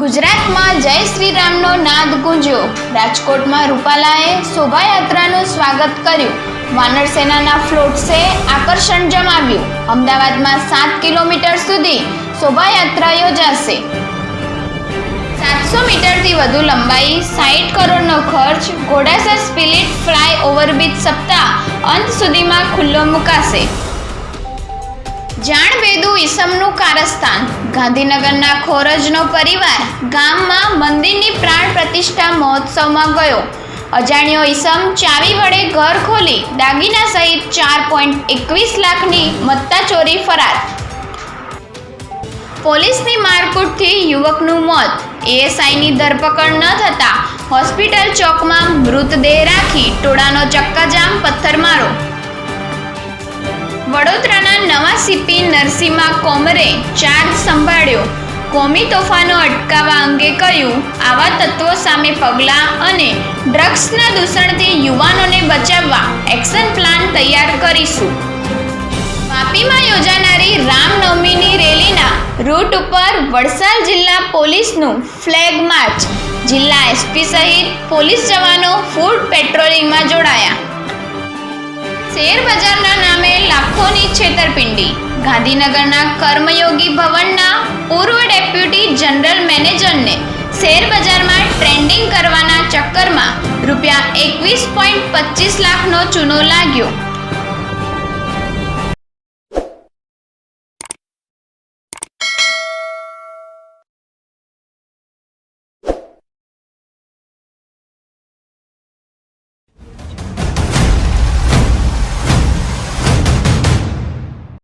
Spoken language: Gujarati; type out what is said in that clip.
ગુજરાતમાં જય શ્રી રામનો નાદ ગુંજ્યો. રાજકોટમાં રૂપાલાએ શોભાયાત્રાનું સ્વાગત કર્યું. વાનર સેનાના ફ્લોટ્સે આકર્ષણ જમાવ્યું. અમદાવાદમાં સાત કિલોમીટર સુધી શોભાયાત્રા યોજાશે. સાતસો મીટરથી વધુ લંબાઈ સાઠ કરોડનો ખર્ચ, ઘોડાસર સ્પિલિટ ફ્લાય ઓવરબ્રિજ સપ્તાહ અંત સુધીમાં ખુલ્લો મુકાશે. જાણભેદુ ઈસમનું કારસ્તાન. ગાંધીનગરના ખોરજનો પરિવાર ગામમાં મંદિરની પ્રાણ પ્રતિષ્ઠા મહોત્સવમાં ગયો. અજાણ્યો ઈસમ ચાવી વડે ઘર ખોલી દાગીના સહિત ચાર પોઈન્ટ એકવીસ લાખની મત્તા ચોરી ફરાર. પોલીસની મારકૂટથી યુવકનું મોત. એએસઆઈની ધરપકડ ન થતાં હોસ્પિટલ ચોકમાં મૃતદેહ રાખી ટોળાનો ચક્કાજામ પથ્થરમારો વડોદરાના નવા સીપી નરસિંહા કોમરે ચાર્જ સંભાળ્યો. કોમી તોફાનો અટકાવવા અંગે કહ્યું, આવા તત્વો સામે પગલાં અને ડ્રગ્સના દૂષણથી યુવાનોને બચાવવા એક્શન પ્લાન તૈયાર કરીશું. વાપીમાં યોજાનારી રામનવમીની રેલીના રૂટ ઉપર વડસાલ જિલ્લા પોલીસનું ફ્લેગ માર્ચ. જિલ્લા એસપી સહિત પોલીસ જવાનો ફૂડ પેટ્રોલિંગમાં જોડાયા. શેર બજારના નામે લાખોની છેતરપિંડી. ગાંધીનગરના કર્મયોગી ભવનના પૂર્વ ડેપ્યુટી જનરલ મેનેજરને શેર બજારમાં ટ્રેન્ડિંગ કરવાના ચક્કરમાં રૂપિયા એકવીસ પોઈન્ટ પચીસ લાખનો ચૂનો લાગ્યો.